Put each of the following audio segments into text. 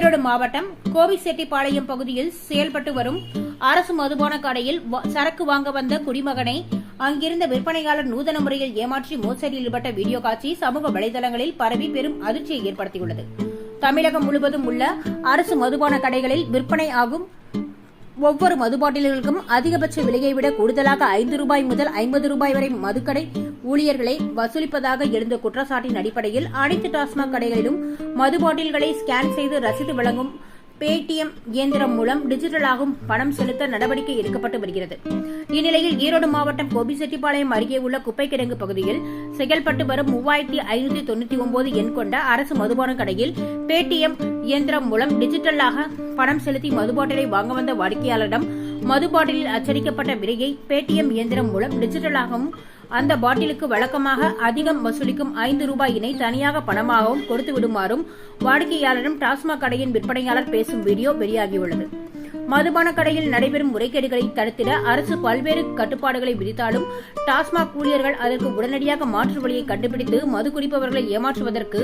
ஈரோடு மாவட்டம் கோபிசெட்டிப்பாளையம் பகுதியில் செயல்பட்டு வரும் அரசு மதுபான கடையில் சரக்கு வாங்க வந்த குடிமகனை அங்கிருந்த விற்பனையாளர் நூதன முறையில் ஏமாற்றி மோசடியில் ஈடுபட்ட வீடியோ காட்சி சமூக வலைதளங்களில் பரவி பெரும் அதிர்ச்சியை ஏற்படுத்தியுள்ளது. தமிழகம் முழுவதும் உள்ள அரசு மதுபான கடைகளில் விற்பனை ஆகும் ஒவ்வொரு மது பாட்டில்களுக்கும் அதிகபட்ச விலையை விட கூடுதலாக ஐந்து ரூபாய் முதல் ஐம்பது ரூபாய் வரை மதுக்கடை ஊழியர்களை வசூலிப்பதாக எழுந்த குற்றச்சாட்டின் அடிப்படையில் அனைத்து டாஸ்மாக் கடைகளிலும் மது பாட்டில்களை ஸ்கேன் செய்து ரசீது வழங்கும் பேடிஎம் இயந்திரம் மூலம் டிஜிட்டலாகும் பணம் செலுத்த நடவடிக்கை எடுக்கப்பட்டு வருகிறது. இந்நிலையில் ஈரோடு மாவட்டம் கோபிசெட்டிப்பாளையம் அருகே உள்ள குப்பை கிடங்கு பகுதியில் செயல்பட்டு வரும் மூவாயிரத்தி ஐநூத்தி தொண்ணூத்தி ஒன்பது எண் கொண்ட அரசு மதுபான கடையில் பேடிஎம் இயந்திரம் மூலம் டிஜிட்டலாக பணம் செலுத்தி மது பாட்டிலை வாங்க வந்த வாடிக்கையாளரிடம் மது பாட்டிலில் அச்சடிக்கப்பட்ட விலையை பேடிஎம் இயந்திரம் மூலம் டிஜிட்டலாகவும் அந்த பாட்டிலுக்கு வழக்கமாக அதிகம் வசூலிக்கும் ஐந்து ரூபாயினை தனியாக பணமாகவும் கொடுத்து விடுமாறும் வாடிக்கையாளரும் டாஸ்மாக் கடையின் விற்பனையாளர் பேசும் வீடியோ வெளியாகியுள்ளது. மதுபான கடையில் நடைபெறும் முறைகேடுகளை தடுத்திட அரசு பல்வேறு கட்டுப்பாடுகளை விதித்தாலும் டாஸ்மாக் ஊழியர்கள் அதற்கு உடனடியாக மாற்று வழியை கண்டுபிடித்து மது குடிப்பவர்களை ஏமாற்றுவதற்கு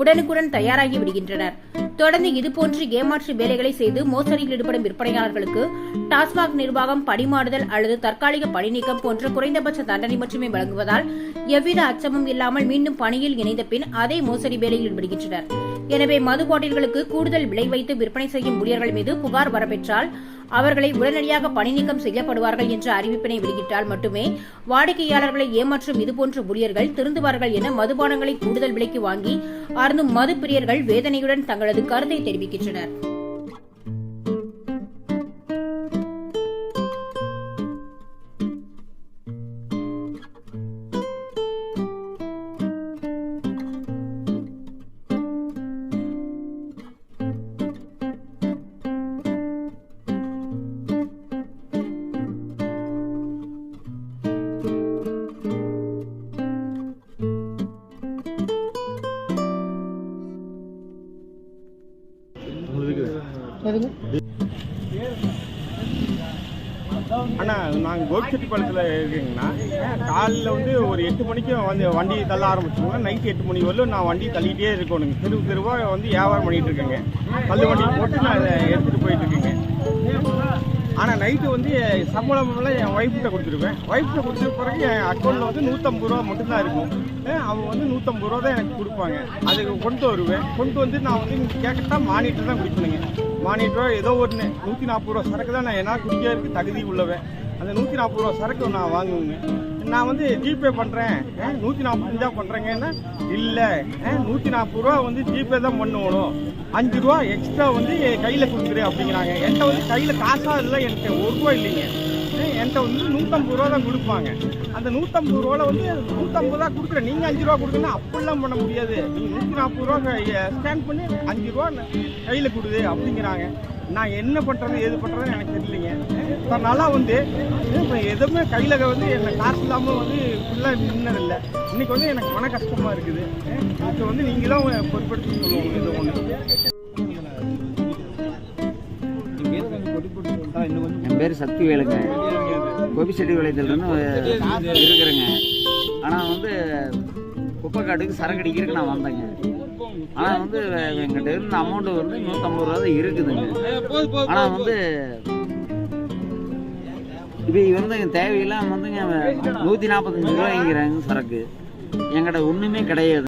உடனுக்குடன் தயாராகி விடுகின்றனர். தொடர்ந்து இதுபோன்று ஏமாற்று வேலைகளை செய்து மோசடியில் ஈடுபடும் விற்பனையாளர்களுக்கு டாஸ்மாக் நிர்வாகம் பணிமாறுதல் அல்லது தற்காலிக பணி நீக்கம் போன்ற குறைந்தபட்ச தண்டனை மட்டுமே வழங்குவதால் எவ்வித அச்சமும் இல்லாமல் மீண்டும் பணியில் இணைந்த பின் அதே மோசடி வேலையில் ஈடுபடுகின்றனர். எனவே மது பாட்டில்களுக்கு கூடுதல் விலை வைத்து விற்பனை செய்யும் ஊழியர்கள் மீது புகார் வரப்பெற்றால் அவர்களை உடனடியாக பணிநீக்கம் செய்யப்படுவார்கள் என்ற அறிவிப்பினை வெளியிட்டால் மட்டுமே வாடிக்கையாளர்களை ஏமாற்றும் இதுபோன்ற ஊழியர்கள் திருந்துவார்கள் என மதுபானங்களை கூடுதல் விலைக்கு வாங்கி அருந்தும் மது பிரியர்கள் வேதனையுடன் தங்களது கருத்தை தெரிவிக்கின்றனர். அண்ணா நாங்கள் கோபிச்செட்டிப்பாளையத்தில் இருக்கீங்கண்ணா. காலையில் வந்து ஒரு எட்டு மணிக்கு வந்து வண்டி தள்ள ஆரம்பிச்சோங்க நைட்டு எட்டு மணி வரலும் நான் வண்டி தள்ளிகிட்டே இருக்கணுங்க. தெருவு தெருவாக வந்து வியாபாரம் பண்ணிகிட்டு இருக்கேங்க. தள்ளு வண்டி போட்டு நான் அதை எடுத்துகிட்டு போயிட்டுருக்கேங்க ஆனால் நைட்டு வந்து சம்பளம் என் ஒய்ஃப்கிட்ட கொடுத்துருவேன். ஒய்ஃப்கிட்ட கொடுத்த பிறகு என் அக்கௌண்ட்டில் வந்து நூற்றம்பது ரூபா மட்டும்தான் இருக்கும். அவங்க வந்து நூற்றம்பது ரூபா தான் எனக்கு கொடுப்பாங்க. அதுக்கு கொண்டு வருவேன். கொண்டு வந்து நான் வந்து இங்கே கேட்கட்டா மானிட்டர் தான் குடிக்கணுங்க. மானிட்டரோ ஏதோ ஒன்று நூற்றி நாற்பது ரூபா சரக்கு தான் நான் என்ன குடிக்கிறதுக்கு தகுதி உள்ளவன். அந்த நூற்றி நாற்பது ரூபா சரக்கு நான் வாங்குவேங்க. நான் வந்து ஜிபே பண்ணுறேன் நூற்றி நாற்பத்தஞ்சா பண்ணுறேங்கன்னா இல்லை. நூற்றி நாற்பது ரூபா வந்து ஜிபே தான் பண்ணணும். அஞ்சு ரூபா எக்ஸ்ட்ரா வந்து கையில் கொடுக்குறு அப்படிங்கிறாங்க. என்கிட்ட வந்து கையில் காசாக இல்லை எனக்கு ஒரு ரூபா இல்லைங்க. என்கிட்ட வந்து நூற்றம்பது ரூபா தான் கொடுப்பாங்க. அந்த நூற்றம்பது ரூபாவில் வந்து நூற்றம்பது ரூபா கொடுக்குறேன் நீங்கள் அஞ்சு ரூபா கொடுக்குன்னா அப்படிலாம் பண்ண முடியாது. நீங்கள் நூற்றி நாற்பது ரூபா ஸ்கேன் பண்ணி அஞ்சு ரூபா கையில் கொடுது அப்படிங்கிறாங்க. நான் என்ன பண்ணுறது எது பண்ணுறதுன்னு எனக்கு தெரியலைங்க. இப்போ நல்லா வந்து இப்போ எதுவுமே கையில் வந்து என்ன காசு இல்லாமல் வந்து ஃபுல்லாக நின்னதில்லை. இன்னைக்கு வந்து எனக்கு மன கஷ்டமாக இருக்குது. அது வந்து நீங்கள் தான் சொல்லுவாங்க இது ஒன்று என் பேர் சக்திவேலுங்க. கோபிச்செட்டி விளையத்துலேருந்து இருக்கிறேங்க. ஆனால் வந்து குப்பைக்காட்டுக்கு சரக்கு அடிக்கிறதுக்கு நான் வந்தேங்க. ஆனால் வந்து எங்கிட்ட இருந்த அமௌண்ட்டு வந்து நூற்றம்பது ரூபா தான் இருக்குதுங்க. ஆனால் வந்து இப்போ வந்து தேவையெல்லாம் வந்துங்க நூற்றி நாற்பத்தஞ்சு ரூபாய்ங்கிறாங்க சரக்கு. எங்கிட்ட ஒன்றுமே கிடையாது.